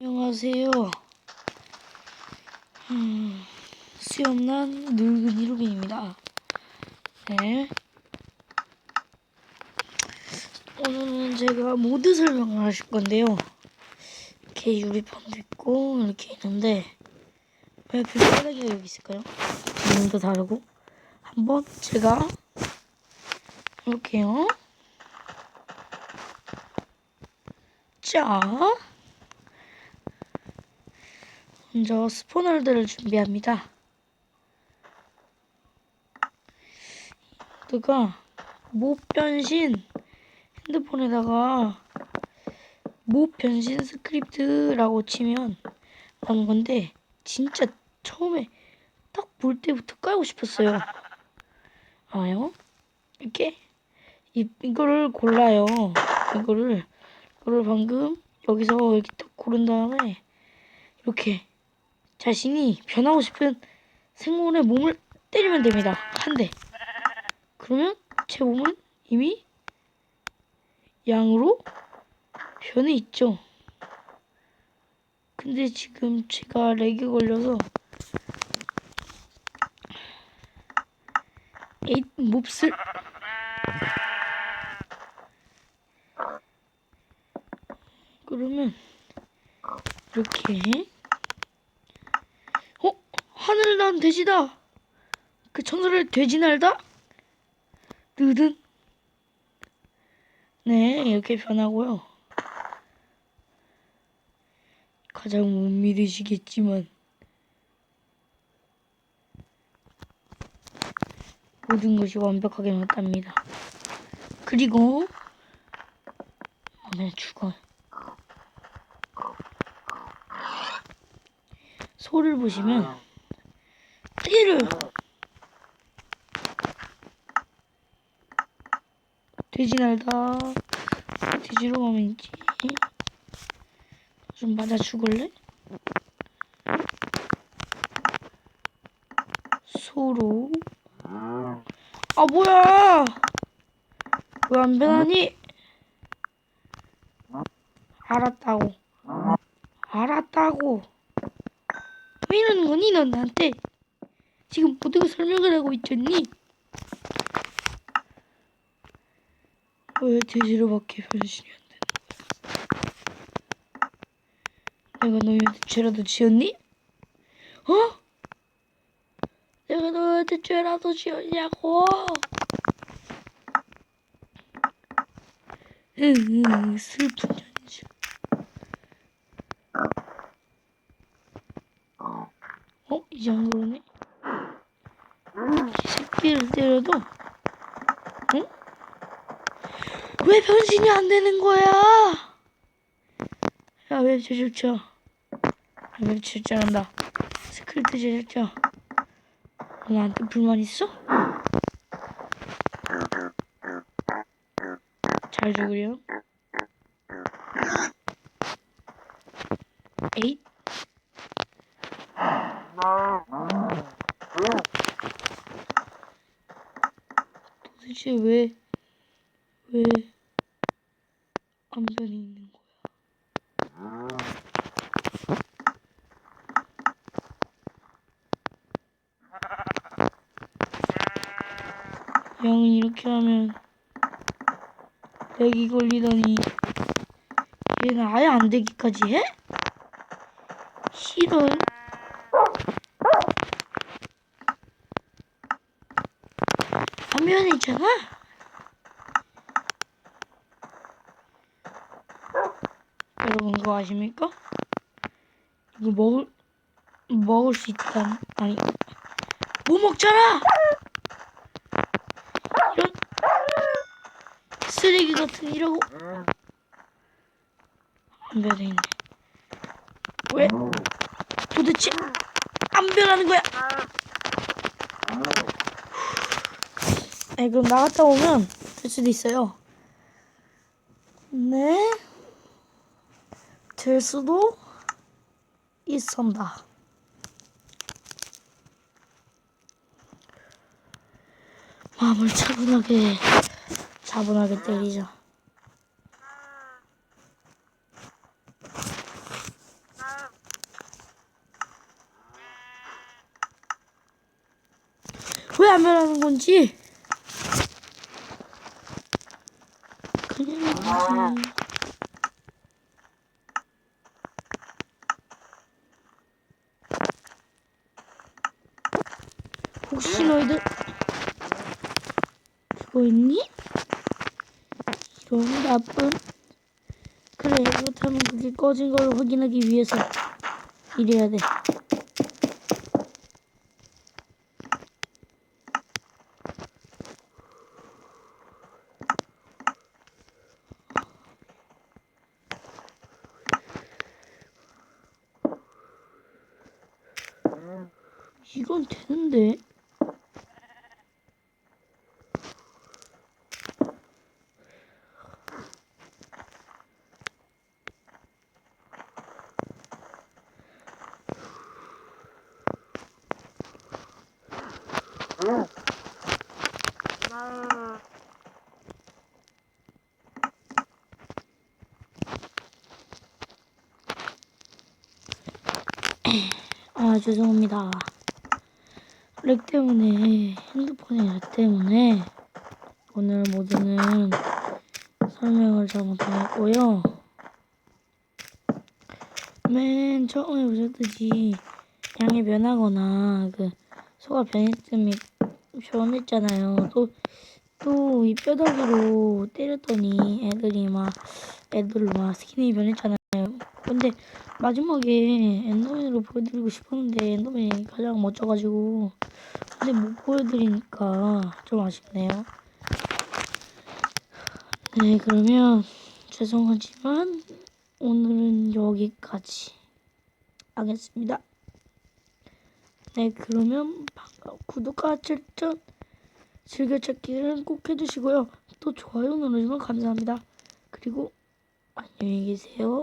안녕하세요. 음, 수염난 늙은이 루빈입니다. 네. 오늘은 제가 모드 설명을 하실 건데요. 이렇게 유리판도 있고, 이렇게 있는데, 왜 불바닥이 여기 있을까요? 지금도 다르고. 한번 제가, 이렇게요. 자. 먼저 스포널들을 준비합니다. 그가 못 변신 핸드폰에다가 못 변신 스크립트라고 치면 나오는 건데 진짜 처음에 딱 볼 때부터 깔고 싶었어요. 아요? 이렇게 이, 이거를 골라요. 이거를 이거를 방금 여기서 이렇게 딱 고른 다음에 이렇게 자신이 변하고 싶은 생물의 몸을 때리면 됩니다. 한 대. 그러면 제 몸은 이미 양으로 변해 있죠. 근데 지금 제가 렉이 걸려서 에잇 몹쓸 그러면 이렇게 난 돼지다. 그 천사를 돼지 날다? 느든. 네, 이렇게 변하고요. 가장 못 믿으시겠지만 모든 것이 완벽하게 맞답니다. 그리고 오늘 죽어. 소를 보시면 띠를. 돼지 날다. 돼지로 가면 있지. 좀 맞아 죽을래? 소로. 아 뭐야! 왜 안 변하니? 알았다고. 알았다고. 왜 이러는 거니 넌 나한테 지금 걸 설명을 하고 있잖니 왜 돼지로밖에 변신이 안 되는 거야 내가 너희한테 죄라도 지었니? 어? 내가 너희한테 죄라도 지었냐고 으으 슬픈 현실 어? 이 정도로네? 이 새끼를 때려도 응? 왜 변신이 안 되는 거야? 야, 왜 제출자? 왜 제출자한다? 스크립트 제출자. 너 나한테 불만 있어? 잘 죽으려. 에잇. 도대체 왜, 왜, 안변이 있는 거야? 양은 이렇게 하면 렉이 걸리더니 얘는 아예 안 되기까지 해? 실은 화면이잖아. 여러분 그거 아십니까? 이거 먹을 먹을 수 있다 아니 못 먹잖아. 이런 쓰레기 같은 이러고 안 변해 있네. 왜 도대체 안 변하는 거야? 네, 그럼 나갔다 오면 될 수도 있어요. 네. 될 수도 있었다. 마음을 차분하게 차분하게 때리자. 왜 안 변하는 건지 그냥 이지 혹시 너희들 죽어있니? 이런 나쁜 그래 그렇다면 그게 꺼진 걸 확인하기 위해서 이래야 돼 이건 되는데 아 죄송합니다. 렉 때문에 핸드폰이 렉 때문에 오늘 모두는 설명을 잘못했고요. 맨 처음에 보셨듯이 양이 변하거나 그 소가 변했음이 변했잖아요. 또 또 이 뼈다귀로 때렸더니 애들이 막 애들 막 스킨이 변했잖아요. 근데 마지막에 엔더맨으로 보여드리고 싶었는데 엔더맨이 가장 멋져가지고 근데 못 보여드리니까 좀 아쉽네요. 네 그러면 죄송하지만 오늘은 여기까지 하겠습니다. 네 그러면 구독과 추천 즐겨찾기를 꼭 해주시고요. 또 좋아요 누르시면 감사합니다. 그리고 안녕히 계세요.